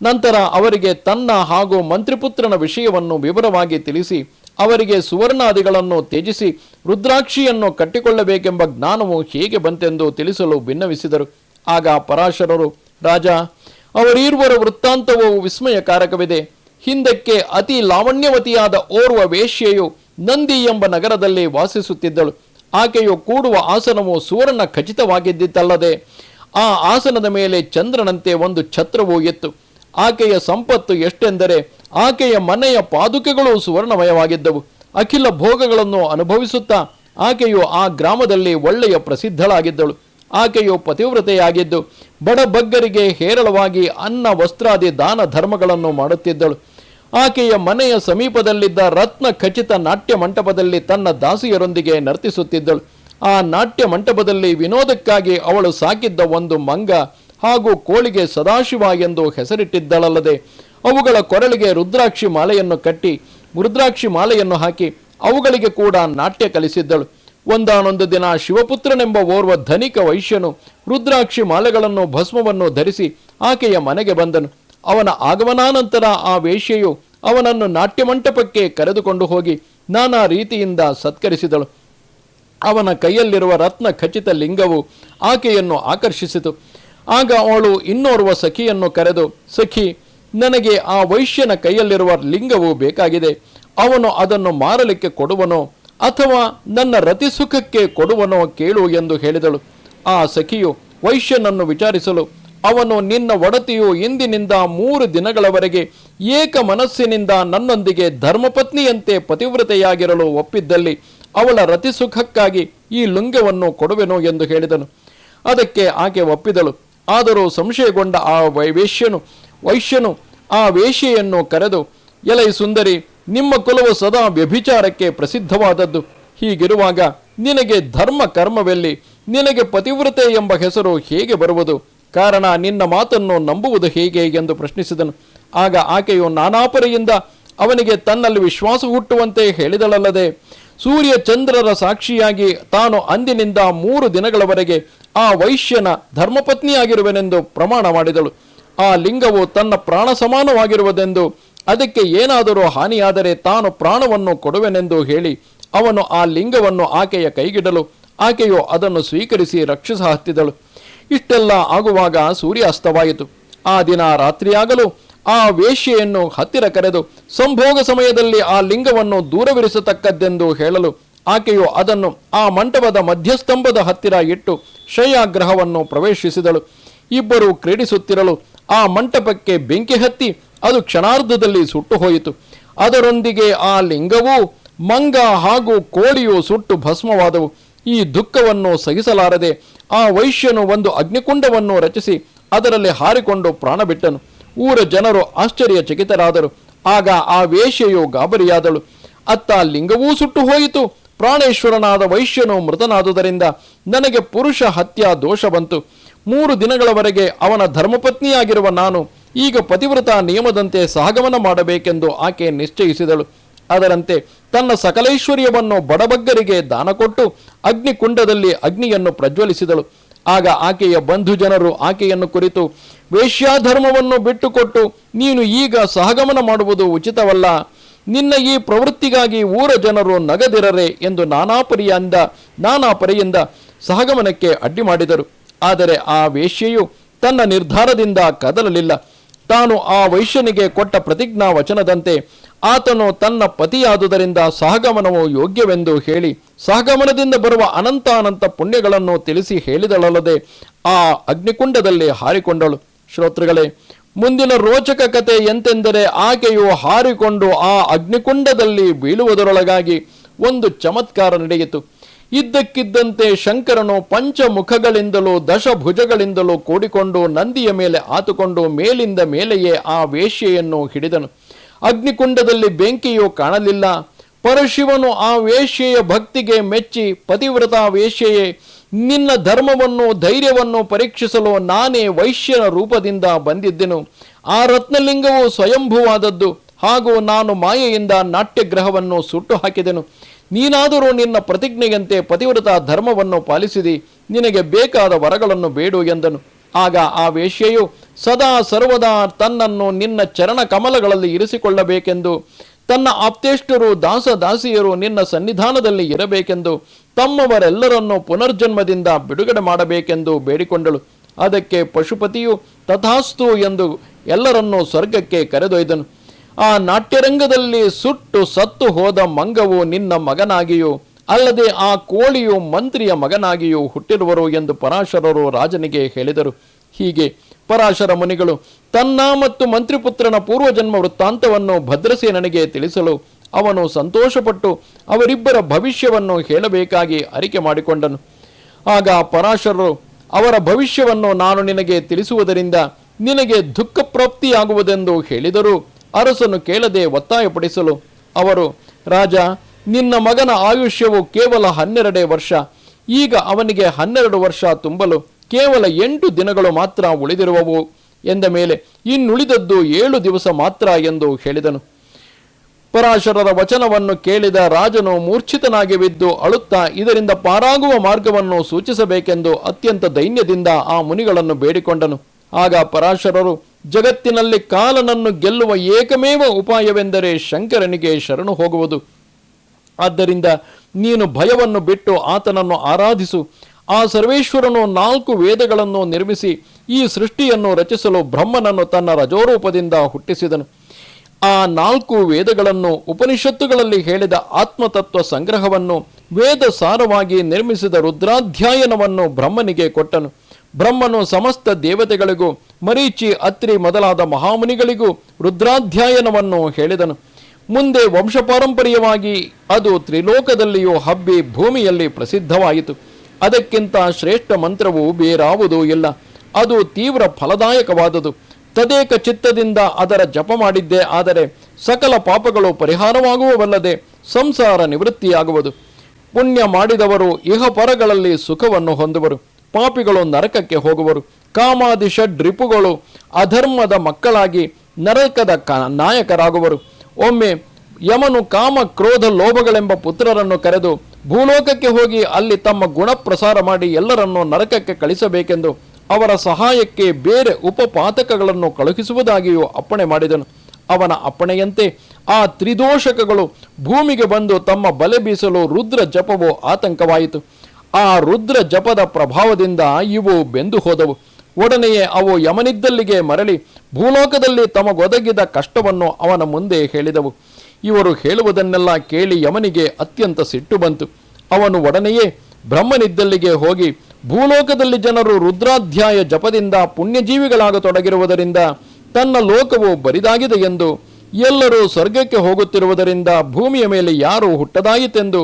ನಂತರ ಅವರಿಗೆ ತನ್ನ ಹಾಗೂ ಮಂತ್ರಿಪುತ್ರನ ವಿಷಯವನ್ನು ವಿವರವಾಗಿ ತಿಳಿಸಿ ಅವರಿಗೆ ಸುವರ್ಣಾದಿಗಳನ್ನು ತ್ಯಜಿಸಿ ರುದ್ರಾಕ್ಷಿಯನ್ನು ಕಟ್ಟಿಕೊಳ್ಳಬೇಕೆಂಬ ಜ್ಞಾನವು ಹೇಗೆ ಬಂತೆಂದು ತಿಳಿಸಲು ಭಿನ್ನವಿಸಿದರು ಆಗ ಪರಾಶರರು, ರಾಜ, ಅವರೀರ್ವರ ವೃತ್ತಾಂತವು ವಿಸ್ಮಯಕಾರಕವಿದೆ. ಹಿಂದಕ್ಕೆ ಅತಿ ಲಾವಣ್ಯವತಿಯಾದ ಓರ್ವ ವೇಶ್ಯೆಯು ನಂದಿ ಎಂಬ ನಗರದಲ್ಲಿ ವಾಸಿಸುತ್ತಿದ್ದಳು. ಆಕೆಯು ಕೂಡುವ ಆಸನವು ಸುವರ್ಣ ಖಚಿತವಾಗಿದ್ದಿತ್ತಲ್ಲದೆ, ಆ ಆಸನದ ಮೇಲೆ ಚಂದ್ರನಂತೆ ಒಂದು ಛತ್ರವು ಇತ್ತು ಆಕೆಯ ಸಂಪತ್ತು ಎಷ್ಟೆಂದರೆ ಆಕೆಯ ಮನೆಯ ಪಾದುಕೆಗಳು ಸುವರ್ಣಮಯವಾಗಿದ್ದವು. ಅಖಿಲ ಭೋಗಗಳನ್ನು ಅನುಭವಿಸುತ್ತಾ ಆಕೆಯು ಆ ಗ್ರಾಮದಲ್ಲಿ ಒಳ್ಳೆಯ ಪ್ರಸಿದ್ಧಳಾಗಿದ್ದಳು. ಆಕೆಯು ಪತಿವ್ರತೆಯಾಗಿದ್ದು ಬಡಬಗ್ಗರಿಗೆ ಹೇರಳವಾಗಿ ಅನ್ನ, ವಸ್ತ್ರಾದಿ, ದಾನ ಧರ್ಮಗಳನ್ನು ಮಾಡುತ್ತಿದ್ದಳು. ಆಕೆಯ ಮನೆಯ ಸಮೀಪದಲ್ಲಿದ್ದ ರತ್ನ ಖಚಿತ ನಾಟ್ಯ ಮಂಟಪದಲ್ಲಿ ತನ್ನ ದಾಸಿಯರೊಂದಿಗೆ ನರ್ತಿಸುತ್ತಿದ್ದಳು. ಆ ನಾಟ್ಯ ಮಂಟಪದಲ್ಲಿ ವಿನೋದಕ್ಕಾಗಿ ಅವಳು ಸಾಕಿದ್ದ ಒಂದು ಮಂಗ ಹಾಗೂ ಕೋಳಿಗೆ ಸದಾಶಿವ ಎಂದು ಹೆಸರಿಟ್ಟಿದ್ದಳಲ್ಲದೆ ಅವುಗಳ ಕೊರಳಿಗೆ ರುದ್ರಾಕ್ಷಿ ಮಾಲೆಯನ್ನು ಕಟ್ಟಿ ರುದ್ರಾಕ್ಷಿ ಮಾಲೆಯನ್ನು ಹಾಕಿ ಅವುಗಳಿಗೆ ಕೂಡ ನಾಟ್ಯ ಕಲಿಸಿದ್ದಳು. ಒಂದಾನೊಂದು ದಿನ ಶಿವಪುತ್ರನೆಂಬ ಓರ್ವ ಧನಿಕ ವೈಶ್ಯನು ರುದ್ರಾಕ್ಷಿ ಮಾಲೆಗಳನ್ನು ಭಸ್ಮವನ್ನು ಧರಿಸಿ ಆಕೆಯ ಮನೆಗೆ ಬಂದನು. ಅವನ ಆಗಮನಾನಂತರ ಆ ವೇಶ್ಯೆಯು ಅವನನ್ನು ನಾಟ್ಯಮಂಟಪಕ್ಕೆ ಕರೆದುಕೊಂಡು ಹೋಗಿ ನಾನಾ ರೀತಿಯಿಂದ ಸತ್ಕರಿಸಿದಳು. ಅವನ ಕೈಯಲ್ಲಿರುವ ರತ್ನ ಖಚಿತ ಲಿಂಗವು ಆಕೆಯನ್ನು ಆಕರ್ಷಿಸಿತು. ಆಗ ಅವಳು ಇನ್ನೋರ್ವ ಸಖಿಯನ್ನು ಕರೆದು, ಸಖಿ, ನನಗೆ ಆ ವೈಶ್ಯನ ಕೈಯಲ್ಲಿರುವ ಲಿಂಗವು ಬೇಕಾಗಿದೆ. ಅವನು ಅದನ್ನು ಮಾರಲಿಕ್ಕೆ ಕೊಡುವನೋ ಅಥವಾ ನನ್ನ ರತಿಸುಖಕ್ಕೆ ಕೊಡುವನೋ ಕೇಳು ಎಂದು ಹೇಳಿದಳು. ಆ ಸಖಿಯು ವೈಶ್ಯನನ್ನು ವಿಚಾರಿಸಲು, ಅವನು ನಿನ್ನ ಒಡತಿಯು ಇಂದಿನಿಂದ ಮೂರು ದಿನಗಳವರೆಗೆ ಏಕ ಮನಸ್ಸಿನಿಂದ ನನ್ನೊಂದಿಗೆ ಧರ್ಮಪತ್ನಿಯಂತೆ ಪತಿವ್ರತೆಯಾಗಿರಲು ಒಪ್ಪಿದ್ದಲ್ಲಿ ಅವಳ ರತಿಸುಖಕ್ಕಾಗಿ ಈ ಲುಂಗವನ್ನು ಕೊಡುವೆನು ಎಂದು ಹೇಳಿದನು. ಅದಕ್ಕೆ ಆಕೆ ಒಪ್ಪಿದಳು ಆದರೂ ಸಂಶಯಗೊಂಡ ಆ ವೈವೇಶ್ಯನು, ವೈಶ್ಯನು ಆ ವೇಶ್ಯೆಯನ್ನು ಕರೆದು, ಎಲೈ ಸುಂದರಿ, ನಿಮ್ಮ ಕುಲವು ಸದಾ ವ್ಯಭಿಚಾರಕ್ಕೆ ಪ್ರಸಿದ್ಧವಾದದ್ದು. ಹೀಗಿರುವಾಗ ನಿನಗೆ ಧರ್ಮ ಕರ್ಮವೆಲ್ಲಿ, ನಿನಗೆ ಪತಿವ್ರತೆ ಎಂಬ ಹೆಸರು ಹೇಗೆ ಬರುವುದು? ಕಾರಣ ನಿನ್ನ ಮಾತನ್ನು ನಂಬುವುದು ಹೇಗೆ? ಎಂದು ಪ್ರಶ್ನಿಸಿದನು. ಆಗ ಆಕೆಯು ನಾನಾಪರೆಯಿಂದ ಅವನಿಗೆ ತನ್ನಲ್ಲಿ ವಿಶ್ವಾಸ ಹುಟ್ಟುವಂತೆ ಹೇಳಿದಳಲ್ಲದೆ ಸೂರ್ಯ ಚಂದ್ರರ ಸಾಕ್ಷಿಯಾಗಿ ತಾನು ಅಂದಿನಿಂದ ಮೂರು ದಿನಗಳವರೆಗೆ ಆ ವೈಶ್ಯನ ಧರ್ಮಪತ್ನಿಯಾಗಿರುವೆನೆಂದು ಪ್ರಮಾಣ ಮಾಡಿದಳು. ಆ ಲಿಂಗವು ತನ್ನ ಪ್ರಾಣ ಸಮಾನವಾಗಿರುವುದೆಂದು, ಅದಕ್ಕೆ ಏನಾದರೂ ಹಾನಿಯಾದರೆ ತಾನು ಪ್ರಾಣವನ್ನು ಕೊಡುವೆನೆಂದು ಹೇಳಿ ಅವನು ಆ ಲಿಂಗವನ್ನು ಆಕೆಯ ಕೈಗಿಡಲು, ಆಕೆಯು ಅದನ್ನು ಸ್ವೀಕರಿಸಿ ರಕ್ಷಿಸ ಹತ್ತಿದಳು ಇಷ್ಟೆಲ್ಲ ಆಗುವಾಗ ಸೂರ್ಯಾಸ್ತವಾಯಿತು. ಆ ದಿನ ರಾತ್ರಿಯಾಗಲು ಆ ವೇಶ್ಯೆಯನ್ನು ಹತ್ತಿರ ಕರೆದು, ಸಂಭೋಗ ಸಮಯದಲ್ಲಿ ಆ ಲಿಂಗವನ್ನು ದೂರವಿರಿಸತಕ್ಕದ್ದೆಂದು ಹೇಳಲು ಆಕೆಯು ಅದನ್ನು ಆ ಮಂಟಪದ ಮಧ್ಯಸ್ತಂಭದ ಹತ್ತಿರ ಇಟ್ಟು ಶಯ್ಯಾಗ್ರಹವನ್ನು ಪ್ರವೇಶಿಸಿದಳು. ಇಬ್ಬರು ಕ್ರೀಡಿಸುತ್ತಿರಲು ಆ ಮಂಟಪಕ್ಕೆ ಬೆಂಕಿ ಹತ್ತಿ ಅದು ಕ್ಷಣಾರ್ಧದಲ್ಲಿ ಸುಟ್ಟು ಹೋಯಿತು ಅದರೊಂದಿಗೆ ಆ ಲಿಂಗವೂ, ಮಂಗ ಹಾಗೂ ಕೋಳಿಯು ಸುಟ್ಟು ಭಸ್ಮವಾದವು. ಈ ದುಃಖವನ್ನು ಸಹಿಸಲಾರದೆ ಆ ವೈಶ್ಯನು ಒಂದು ಅಗ್ನಿಕುಂಡವನ್ನು ರಚಿಸಿ ಅದರಲ್ಲಿ ಹಾರಿಕೊಂಡು ಪ್ರಾಣ ಬಿಟ್ಟನು. ಊರ ಜನರು ಆಶ್ಚರ್ಯಚಕಿತರಾದರು. ಆಗ ಆ ವೇಶ್ಯೆಯು ಗಾಬರಿಯಾದಳು. ಅತ್ತ ಲಿಂಗವೂ ಸುಟ್ಟು ಹೋಯಿತು. ಪ್ರಾಣೇಶ್ವರನಾದ ವೈಶ್ಯನು ಮೃತನಾದುದರಿಂದ ನನಗೆ ಪುರುಷ ಹತ್ಯಾ ದೋಷ ಬಂತು. ಮೂರು ದಿನಗಳವರೆಗೆ ಅವನ ಧರ್ಮಪತ್ನಿಯಾಗಿರುವ ನಾನು ಈಗ ಪತಿವ್ರತ ನಿಯಮದಂತೆ ಸಹಗಮನ ಮಾಡಬೇಕೆಂದು ಆಕೆ ನಿಶ್ಚಯಿಸಿದಳು. ಅದರಂತೆ ತನ್ನ ಸಕಲೈಶ್ವರ್ಯವನ್ನು ಬಡಬಗ್ಗರಿಗೆ ದಾನ ಕೊಟ್ಟು ಅಗ್ನಿಕುಂಡದಲ್ಲಿ ಅಗ್ನಿಯನ್ನು ಪ್ರಜ್ವಲಿಸಿದಳು. ಆಗ ಆಕೆಯ ಬಂಧು ಜನರು ಆಕೆಯನ್ನು ಕುರಿತು, ವೇಶ್ಯಾಧರ್ಮವನ್ನು ಬಿಟ್ಟುಕೊಟ್ಟು ನೀನು ಈಗ ಸಹಗಮನ ಮಾಡುವುದು ಉಚಿತವಲ್ಲ. ನಿನ್ನ ಈ ಪ್ರವೃತ್ತಿಗಾಗಿ ಊರ ಜನರು ನಗದಿರರೆ ಎಂದು ನಾನಾ ಪರಿಯಿಂದ ಸಹಗಮನಕ್ಕೆ ಅಡ್ಡಿ ಮಾಡಿದರು. ಆದರೆ ಆ ವೇಶ್ಯೆಯು ತನ್ನ ನಿರ್ಧಾರದಿಂದ ಕದಲಲಿಲ್ಲ. ತಾನು ಆ ವೈಶ್ಯನಿಗೆ ಕೊಟ್ಟ ಪ್ರತಿಜ್ಞಾ ವಚನದಂತೆ ಆತನು ತನ್ನ ಪತಿಯಾದುದರಿಂದ ಸಹಗಮನವು ಯೋಗ್ಯವೆಂದು ಹೇಳಿ ಸಹಗಮನದಿಂದ ಬರುವ ಅನಂತ ಅನಂತ ಪುಣ್ಯಗಳನ್ನು ತಿಳಿಸಿ ಹೇಳಿದಳಲ್ಲದೆ ಆ ಅಗ್ನಿಕುಂಡದಲ್ಲಿ ಹಾರಿಕೊಂಡಳು. ಶ್ರೋತೃಗಳೇ, ಮುಂದಿನ ರೋಚಕ ಕತೆ ಎಂತೆಂದರೆ ಆಕೆಯು ಹಾರಿಕೊಂಡು ಆ ಅಗ್ನಿಕುಂಡದಲ್ಲಿ ಬೀಳುವುದರೊಳಗಾಗಿ ಒಂದು ಚಮತ್ಕಾರ ನಡೆಯಿತು. ಇದ್ದಕ್ಕಿದ್ದಂತೆ ಶಂಕರನು ಪಂಚಮುಖಗಳಿಂದಲೂ ದಶಭುಜಗಳಿಂದಲೂ ಕೂಡಿಕೊಂಡು ನಂದಿಯ ಮೇಲೆ ಆತುಕೊಂಡು ಮೇಲಿಂದ ಮೇಲೆಯೇ ಆ ವೇಶ್ಯೆಯನ್ನು ಹಿಡಿದನು. ಅಗ್ನಿಕುಂಡದಲ್ಲಿ ಬೆಂಕಿಯು ಕಾಣಲಿಲ್ಲ. ಪರಶಿವನು ಆ ವೇಶ್ಯೆಯ ಭಕ್ತಿಗೆ ಮೆಚ್ಚಿ, ಪತಿವ್ರತ ವೇಶ್ಯೆಯೇ, ನಿನ್ನ ಧರ್ಮವನ್ನು, ಧೈರ್ಯವನ್ನು ಪರೀಕ್ಷಿಸಲು ನಾನೇ ವೈಶ್ಯನ ರೂಪದಿಂದ ಬಂದಿದ್ದೆನು. ಆ ರತ್ನಲಿಂಗವು ಸ್ವಯಂಭುವಾದದ್ದು. ಹಾಗೂ ನಾನು ಮಾಯೆಯಿಂದ ನಾಟ್ಯಗ್ರಹವನ್ನು ಸುಟ್ಟು ಹಾಕಿದೆನು ನೀನಾದರೂ ನಿನ್ನ ಪ್ರತಿಜ್ಞೆಯಂತೆ ಪತಿವ್ರತ ಧರ್ಮವನ್ನು ಪಾಲಿಸಿದಿ. ನಿನಗೆ ಬೇಕಾದ ವರಗಳನ್ನು ಬೇಡು ಎಂದನು. ಆಗ ಆ ವೇಶ್ಯೆಯು ಸದಾ ಸರ್ವದಾ ತನ್ನನ್ನು ನಿನ್ನ ಚರಣ ಕಮಲಗಳಲ್ಲಿ ಇರಿಸಿಕೊಳ್ಳಬೇಕೆಂದು, ತನ್ನ ಆಪ್ತೇಷ್ಟರು ದಾಸ ದಾಸಿಯರು ನಿನ್ನ ಸನ್ನಿಧಾನದಲ್ಲಿ ಇರಬೇಕೆಂದು, ತಮ್ಮವರೆಲ್ಲರನ್ನು ಪುನರ್ಜನ್ಮದಿಂದ ಬಿಡುಗಡೆ ಮಾಡಬೇಕೆಂದು ಬೇಡಿಕೊಂಡಳು. ಅದಕ್ಕೆ ಪಶುಪತಿಯು ತಥಾಸ್ತು ಎಂದು ಎಲ್ಲರನ್ನೂ ಸ್ವರ್ಗಕ್ಕೆ ಕರೆದೊಯ್ದನು. ಆ ನಾಟ್ಯರಂಗದಲ್ಲಿ ಸುಟ್ಟು ಸತ್ತು ಹೋದ ಮಂಗವು ನಿನ್ನ ಮಗನಾಗಿಯೂ, ಅಲ್ಲದೆ ಆ ಕೋಳಿಯು ಮಂತ್ರಿಯ ಮಗನಾಗಿಯೂ ಹುಟ್ಟಿರುವರು ಎಂದು ಪರಾಶರರು ರಾಜನಿಗೆ ಹೇಳಿದರು. ಹೀಗೆ ಪರಾಶರ ಮುನಿಗಳು, ತನ್ನ ಮತ್ತು ಮಂತ್ರಿಪುತ್ರನ ಪೂರ್ವಜನ್ಮ ವೃತ್ತಾಂತವನ್ನು ಭದ್ರಸೇನನಿಗೆ ತಿಳಿಸಲು ಅವನು ಸಂತೋಷಪಟ್ಟು ಅವರಿಬ್ಬರ ಭವಿಷ್ಯವನ್ನು ಹೇಳಬೇಕಾಗಿ ಅರಿಕೆ ಮಾಡಿಕೊಂಡನು. ಆಗ ಪರಾಶರರು, ಅವರ ಭವಿಷ್ಯವನ್ನು ನಾನು ನಿನಗೆ ತಿಳಿಸುವುದರಿಂದ ನಿನಗೆ ದುಃಖ ಪ್ರಾಪ್ತಿಯಾಗುವುದೆಂದು ಹೇಳಿದರೂ ಅರಸನು ಕೇಳದೆ ಒತ್ತಾಯಪಡಿಸಲು, ಅವರು, ರಾಜ, ನಿನ್ನ ಮಗನ ಆಯುಷ್ಯವು ಕೇವಲ ಹನ್ನೆರಡೇ ವರ್ಷ, ಈಗ ಅವನಿಗೆ ಹನ್ನೆರಡು ವರ್ಷ ತುಂಬಲು. ಕೇವಲ ಎಂಟು ದಿನಗಳು ಮಾತ್ರ ಉಳಿದಿರುವವು ಎಂದ ಮೇಲೆ ಇನ್ನುಳಿದದ್ದು ಏಳು ದಿವಸ ಮಾತ್ರ ಎಂದು ಹೇಳಿದನು. ಪರಾಶರರ ವಚನವನ್ನು ಕೇಳಿದ ರಾಜನು ಮೂರ್ಛಿತನಾಗಿ ಬಿದ್ದು ಅಳುತ್ತಾ ಇದರಿಂದ ಪಾರಾಗುವ ಮಾರ್ಗವನ್ನು ಸೂಚಿಸಬೇಕೆಂದು ಅತ್ಯಂತ ದೈನ್ಯದಿಂದ ಆ ಮುನಿಗಳನ್ನು ಬೇಡಿಕೊಂಡನು. ಆಗ ಪರಾಶರರು, ಜಗತ್ತಿನಲ್ಲಿ ಕಾಲನನ್ನು ಗೆಲ್ಲುವ ಏಕಮೇವ ಉಪಾಯವೆಂದರೆ ಶಂಕರನಿಗೆ ಶರಣು ಹೋಗುವುದು. ಆದ್ದರಿಂದ ನೀನು ಭಯವನ್ನು ಬಿಟ್ಟು ಆತನನ್ನು ಆರಾಧಿಸು ಆ ಸರ್ವೇಶ್ವರನು ನಾಲ್ಕು ವೇದಗಳನ್ನು ನಿರ್ಮಿಸಿ ಈ ಸೃಷ್ಟಿಯನ್ನು ರಚಿಸಲು ಬ್ರಹ್ಮನನ್ನು ತನ್ನ ರಜೋರೂಪದಿಂದ ಹುಟ್ಟಿಸಿದನು. ಆ ನಾಲ್ಕು ವೇದಗಳನ್ನು ಉಪನಿಷತ್ತುಗಳಲ್ಲಿ ಹೇಳಿದ ಆತ್ಮತತ್ವ ಸಂಗ್ರಹವನ್ನು ವೇದ ಸಾರವಾಗಿ ನಿರ್ಮಿಸಿದ ರುದ್ರಾಧ್ಯಾಯನವನ್ನು ಬ್ರಹ್ಮನಿಗೆ ಕೊಟ್ಟನು. ಬ್ರಹ್ಮನು ಸಮಸ್ತ ದೇವತೆಗಳಿಗೂ, ಮರೀಚಿ, ಅತ್ರಿ ಮೊದಲಾದ ಮಹಾಮುನಿಗಳಿಗೂ ರುದ್ರಾಧ್ಯಾಯನವನ್ನು ಹೇಳಿದನು. ಮುಂದೆ ವಂಶಪಾರಂಪರ್ಯವಾಗಿ ಅದು ತ್ರಿಲೋಕದಲ್ಲಿಯೂ ಹಬ್ಬಿ ಭೂಮಿಯಲ್ಲಿ ಪ್ರಸಿದ್ಧವಾಯಿತು. ಅದಕ್ಕಿಂತ ಶ್ರೇಷ್ಠ ಮಂತ್ರವು ಬೇರಾವುದೂ ಇಲ್ಲ. ಅದು ತೀವ್ರ ಫಲದಾಯಕವಾದುದು. ತದೇಕ ಚಿತ್ತದಿಂದ ಅದರ ಜಪ ಮಾಡಿದ್ದೇ ಆದರೆ ಸಕಲ ಪಾಪಗಳು ಪರಿಹಾರವಾಗುವವಲ್ಲದೆ ಸಂಸಾರ ನಿವೃತ್ತಿಯಾಗುವುದು. ಪುಣ್ಯ ಮಾಡಿದವರು ಇಹಪರಗಳಲ್ಲಿ ಸುಖವನ್ನು ಹೊಂದುವರು. ಪಾಪಿಗಳು ನರಕಕ್ಕೆ ಹೋಗುವರು. ಕಾಮಾದಿ ಷಡ್ರಿಪುಗಳು ಅಧರ್ಮದ ಮಕ್ಕಳಾಗಿ ನರಕದ ಕ ನಾಯಕರಾಗುವರು. ಒಮ್ಮೆ ಯಮನು ಕಾಮ ಕ್ರೋಧ ಲೋಭಗಳೆಂಬ ಪುತ್ರರನ್ನು ಕರೆದು ಭೂಲೋಕಕ್ಕೆ ಹೋಗಿ ಅಲ್ಲಿ ತಮ್ಮ ಗುಣ ಪ್ರಸಾರ ಮಾಡಿ ಎಲ್ಲರನ್ನೂ ನರಕಕ್ಕೆ ಕಳಿಸಬೇಕೆಂದು ಅವರ ಸಹಾಯಕ್ಕೆ ಬೇರೆ ಉಪಪಾತಕಗಳನ್ನು ಕಳುಹಿಸುವುದಾಗಿಯೂ ಅಪ್ಪಣೆ ಮಾಡಿದನು. ಅವನ ಅಪ್ಪಣೆಯಂತೆ ಆ ತ್ರಿದೋಷಕಗಳು ಭೂಮಿಗೆ ಬಂದು ತಮ್ಮ ಬಲೆ ಬೀಸಲು ರುದ್ರ ಜಪವು ಆತಂಕವಾಯಿತು. ಆ ರುದ್ರ ಜಪದ ಪ್ರಭಾವದಿಂದ ಇವು ಬೆಂದು ಹೋದವು. ಒಡನೆಯೇ ಅವು ಯಮನಿದ್ದಲ್ಲಿಗೆ ಮರಳಿ ಭೂಲೋಕದಲ್ಲಿ ತಮಗೊದಗಿದ ಕಷ್ಟವನ್ನು ಅವನ ಮುಂದೆ ಹೇಳಿದವು. ಇವರು ಹೇಳುವುದನ್ನೆಲ್ಲ ಕೇಳಿ ಯಮನಿಗೆ ಅತ್ಯಂತ ಸಿಟ್ಟು ಬಂತು. ಅವನು ಒಡನೆಯೇ ಬ್ರಹ್ಮನಿದ್ದಲ್ಲಿಗೆ ಹೋಗಿ ಭೂಲೋಕದಲ್ಲಿ ಜನರು ರುದ್ರಾಧ್ಯಾಯ ಜಪದಿಂದ ಪುಣ್ಯಜೀವಿಗಳಾಗತೊಡಗಿರುವುದರಿಂದ ತನ್ನ ಲೋಕವು ಬರಿದಾಗಿದೆ ಎಂದು, ಎಲ್ಲರೂ ಸ್ವರ್ಗಕ್ಕೆ ಹೋಗುತ್ತಿರುವುದರಿಂದ ಭೂಮಿಯ ಮೇಲೆ ಯಾರು ಹುಟ್ಟದಾಯಿತೆಂದು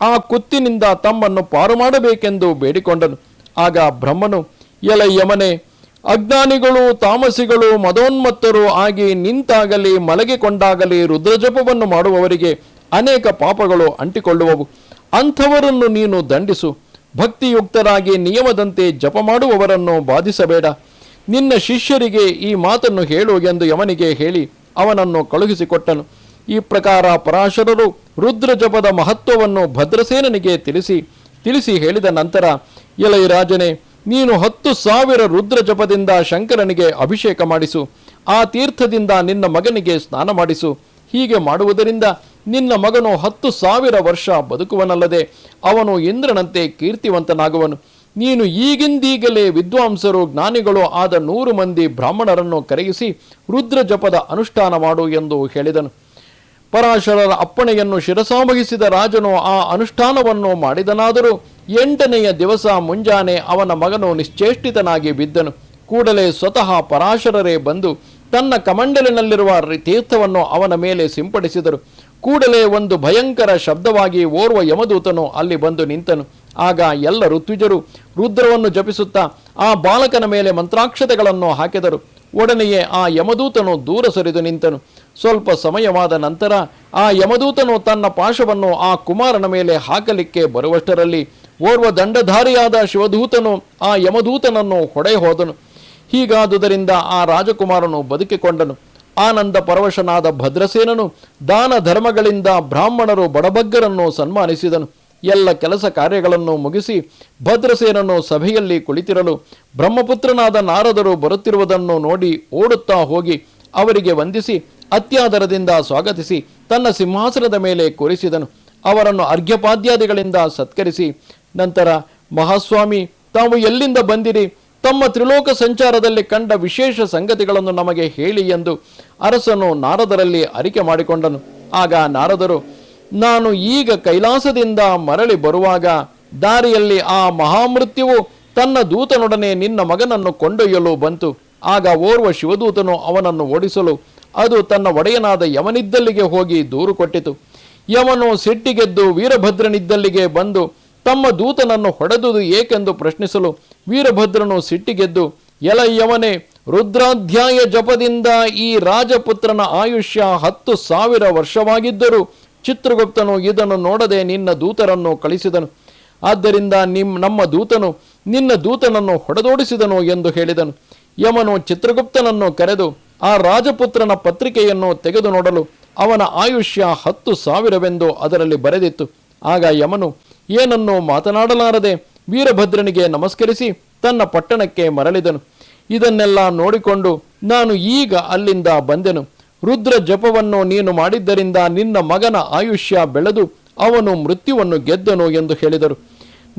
ಆ ಕುತ್ತಿನಿಂದ ತಮ್ಮನ್ನು ಪಾರು ಮಾಡಬೇಕೆಂದು ಬೇಡಿಕೊಂಡನು. ಆಗ ಬ್ರಹ್ಮನು, ಎಲ ಯಮನೆ ಅಜ್ಞಾನಿಗಳು, ತಾಮಸಿಗಳು, ಮದೋನ್ಮತ್ತರು ಆಗಿ ನಿಂತಾಗಲಿ, ಮಲಗಿಕೊಂಡಾಗಲಿ ರುದ್ರಜಪವನ್ನು ಮಾಡುವವರಿಗೆ ಅನೇಕ ಪಾಪಗಳು ಅಂಟಿಕೊಳ್ಳುವವು. ಅಂಥವರನ್ನು ನೀನು ದಂಡಿಸು. ಭಕ್ತಿಯುಕ್ತರಾಗಿ ನಿಯಮದಂತೆ ಜಪ ಮಾಡುವವರನ್ನು ಬಾಧಿಸಬೇಡ. ನಿನ್ನ ಶಿಷ್ಯರಿಗೆ ಈ ಮಾತನ್ನು ಹೇಳು ಎಂದು ಯಮನಿಗೆ ಹೇಳಿ ಅವನನ್ನು ಕಳುಹಿಸಿಕೊಟ್ಟನು. ಈ ಪ್ರಕಾರ ಪರಾಶರರು ರುದ್ರ ಜಪದ ಮಹತ್ವವನ್ನು ಭದ್ರಸೇನನಿಗೆ ತಿಳಿಸಿ ತಿಳಿಸಿ ಹೇಳಿದ ನಂತರ, ಎಲೈ ರಾಜನೇ ನೀನು ಹತ್ತು ಸಾವಿರ ರುದ್ರ ಜಪದಿಂದ ಶಂಕರನಿಗೆ ಅಭಿಷೇಕ ಮಾಡಿಸು. ಆ ತೀರ್ಥದಿಂದ ನಿನ್ನ ಮಗನಿಗೆ ಸ್ನಾನ ಮಾಡಿಸು. ಹೀಗೆ ಮಾಡುವುದರಿಂದ ನಿನ್ನ ಮಗನು ಹತ್ತು ಸಾವಿರ ವರ್ಷ ಬದುಕುವನಲ್ಲದೆ ಅವನು ಇಂದ್ರನಂತೆ ಕೀರ್ತಿವಂತನಾಗುವನು. ನೀನು ಈಗಿಂದೀಗಲೇ ವಿದ್ವಾಂಸರು, ಜ್ಞಾನಿಗಳು ಆದ ನೂರು ಮಂದಿ ಬ್ರಾಹ್ಮಣರನ್ನು ಕರೆಯಿಸಿ ರುದ್ರ ಜಪದ ಅನುಷ್ಠಾನ ಮಾಡು ಎಂದು ಹೇಳಿದನು. ಪರಾಶರರ ಅಪ್ಪಣೆಯನ್ನು ಶಿರಸಾಮಗಿಸಿದ ರಾಜನು ಆ ಅನುಷ್ಠಾನವನ್ನು ಮಾಡಿದನಾದರೂ ಎಂಟನೆಯ ದಿವಸ ಮುಂಜಾನೆ ಅವನ ಮಗನು ನಿಶ್ಚೇಷ್ಟಿತನಾಗಿ ಬಿದ್ದನು. ಕೂಡಲೇ ಸ್ವತಃ ಪರಾಶರರೇ ಬಂದು ತನ್ನ ಕಮಂಡಲಿನಲ್ಲಿರುವ ತೀರ್ಥವನ್ನು ಅವನ ಮೇಲೆ ಸಿಂಪಡಿಸಿದರು. ಕೂಡಲೇ ಒಂದು ಭಯಂಕರ ಶಬ್ದವಾಗಿ ಓರ್ವ ಯಮದೂತನು ಅಲ್ಲಿ ಬಂದು ನಿಂತನು. ಆಗ ಎಲ್ಲ ಋತ್ವಿಜರು ರುದ್ರವನ್ನು ಜಪಿಸುತ್ತಾ ಆ ಬಾಲಕನ ಮೇಲೆ ಮಂತ್ರಾಕ್ಷತೆಗಳನ್ನು ಹಾಕಿದರು. ಒಡನೆಯೇ ಆ ಯಮದೂತನು ದೂರ ಸರಿದು ನಿಂತನು. ಸ್ವಲ್ಪ ಸಮಯವಾದ ನಂತರ ಆ ಯಮದೂತನು ತನ್ನ ಪಾಶವನ್ನು ಆ ಕುಮಾರನ ಮೇಲೆ ಹಾಕಲಿಕ್ಕೆ ಬರುವಷ್ಟರಲ್ಲಿ ಓರ್ವ ದಂಡಧಾರಿಯಾದ ಶಿವದೂತನು ಆ ಯಮದೂತನನ್ನು ಹೊಡೆ ಹೋದನು ಹೀಗಾದುದರಿಂದ ಆ ರಾಜಕುಮಾರನು ಬದುಕಿಕೊಂಡನು. ಆನಂದ ಪರವಶನಾದ ಭದ್ರಸೇನನು ದಾನ ಧರ್ಮಗಳಿಂದ ಬ್ರಾಹ್ಮಣರು ಬಡಬಗ್ಗರನ್ನು ಸನ್ಮಾನಿಸಿದನು. ಎಲ್ಲ ಕೆಲಸ ಕಾರ್ಯಗಳನ್ನು ಮುಗಿಸಿ ಭದ್ರಸೇನನು ಸಭೆಯಲ್ಲಿ ಕುಳಿತಿರಲು ಬ್ರಹ್ಮಪುತ್ರನಾದ ನಾರದರು ಬರುತ್ತಿರುವುದನ್ನು ನೋಡಿ ಓಡುತ್ತಾ ಹೋಗಿ ಅವರಿಗೆ ವಂದಿಸಿ ಅತ್ಯಾದರದಿಂದ ಸ್ವಾಗತಿಸಿ ತನ್ನ ಸಿಂಹಾಸನದ ಮೇಲೆ ಕೂರಿಸಿದನು. ಅವರನ್ನು ಅರ್ಘ್ಯಪಾದ್ಯಾದಿಗಳಿಂದ ಸತ್ಕರಿಸಿ, ನಂತರ ಮಹಾಸ್ವಾಮಿ, ತಾವು ಎಲ್ಲಿಂದ ಬಂದಿರಿ? ತಮ್ಮ ತ್ರಿಲೋಕ ಸಂಚಾರದಲ್ಲಿ ಕಂಡ ವಿಶೇಷ ಸಂಗತಿಗಳನ್ನು ನಮಗೆ ಹೇಳಿ ಎಂದು ಅರಸನು ನಾರದರಲ್ಲಿ ಅರಿಕೆ ಮಾಡಿಕೊಂಡನು. ಆಗ ನಾರದರು, ನಾನು ಈಗ ಕೈಲಾಸದಿಂದ ಮರಳಿ ಬರುವಾಗ ದಾರಿಯಲ್ಲಿ ಆ ಮಹಾಮೃತ್ಯುವು ತನ್ನ ದೂತನೊಡನೆ ನಿನ್ನ ಮಗನನ್ನು ಕೊಂಡೊಯ್ಯಲು ಬಂತು. ಆಗ ಓರ್ವ ಶಿವದೂತನು ಅವನನ್ನು ಓಡಿಸಲು ಅದು ತನ್ನ ಒಡೆಯನಾದ ಯವನಿದ್ದಲ್ಲಿಗೆ ಹೋಗಿ ದೂರು ಕೊಟ್ಟಿತು. ಯವನು ಸಿಟ್ಟಿಗೆದ್ದು ವೀರಭದ್ರನಿದ್ದಲ್ಲಿಗೆ ಬಂದು ತಮ್ಮ ದೂತನನ್ನು ಹೊಡೆದುದು ಏಕೆಂದು ಪ್ರಶ್ನಿಸಲು ವೀರಭದ್ರನು ಸಿಟ್ಟಿಗೆದ್ದು ಎಲ ಯವನೇ ರುದ್ರಾಧ್ಯಾಯ ಜಪದಿಂದ ಈ ರಾಜಪುತ್ರನ ಆಯುಷ್ಯ ಹತ್ತು ಸಾವಿರ ವರ್ಷವಾಗಿದ್ದರೂ ಚಿತ್ರಗುಪ್ತನು ಇದನ್ನು ನೋಡದೆ ನಿನ್ನ ದೂತರನ್ನು ಕಳಿಸಿದನು. ಆದ್ದರಿಂದ ನಿಮ್, ನಮ್ಮ ದೂತನು ನಿನ್ನ ದೂತನನ್ನು ಹೊಡೆದೋಡಿಸಿದನು ಎಂದು ಹೇಳಿದನು. ಯಮನು ಚಿತ್ರಗುಪ್ತನನ್ನು ಕರೆದು ಆ ರಾಜಪುತ್ರನ ಪತ್ರಿಕೆಯನ್ನು ತೆಗೆದು ನೋಡಲು ಅವನ ಆಯುಷ್ಯ ಹತ್ತು ಸಾವಿರವೆಂದು ಅದರಲ್ಲಿ ಬರೆದಿತ್ತು. ಆಗ ಯಮನು, ಏನನ್ನೂ ಮಾತನಾಡಲಾರದೆ ವೀರಭದ್ರನಿಗೆ ನಮಸ್ಕರಿಸಿ ತನ್ನ ಪಟ್ಟಣಕ್ಕೆ ಮರಳಿದನು. ಇದನ್ನೆಲ್ಲ ನೋಡಿಕೊಂಡು ನಾನು ಈಗ ಅಲ್ಲಿಂದ ಬಂದೆನು. ರುದ್ರ ಜಪವನ್ನು ನೀನು ಮಾಡಿದ್ದರಿಂದ ನಿನ್ನ ಮಗನ ಆಯುಷ್ಯ ಬೆಳೆದು ಅವನು ಮೃತ್ಯುವನ್ನು ಗೆದ್ದನು ಎಂದು ಹೇಳಿದರು.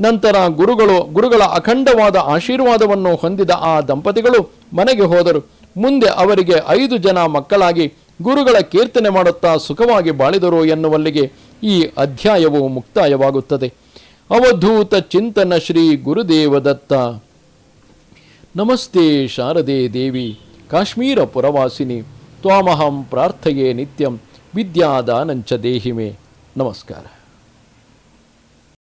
ನಂತರ ಗುರುಗಳು, ಗುರುಗಳ ಅಖಂಡವಾದ ಆಶೀರ್ವಾದವನ್ನು ಹೊಂದಿದ ಆ ದಂಪತಿಗಳು ಮನೆಗೆ ಹೋದರು. ಮುಂದೆ ಅವರಿಗೆ ಐದು ಜನ ಮಕ್ಕಳಾಗಿ ಗುರುಗಳ ಕೀರ್ತನೆ ಮಾಡುತ್ತಾ ಸುಖವಾಗಿ ಬಾಳಿದರು ಎನ್ನುವಲ್ಲಿಗೆ ಈ ಅಧ್ಯಾಯವು ಮುಕ್ತಾಯವಾಗುತ್ತದೆ. ಅವಧೂತ ಚಿಂತನ ಶ್ರೀ ಗುರುದೇವದತ್ತ. ನಮಸ್ತೆ ಶಾರದೆ ದೇವಿ, ಕಾಶ್ಮೀರ ಪುರವಾಸಿನಿ, ತ್ವಾಮಹಂ ಪ್ರಾರ್ಥೆಯೇ ನಿತ್ಯಂ ವಿದ್ಯಾದಾನಂಚ ದೇಹಿಮೆ. ನಮಸ್ಕಾರ.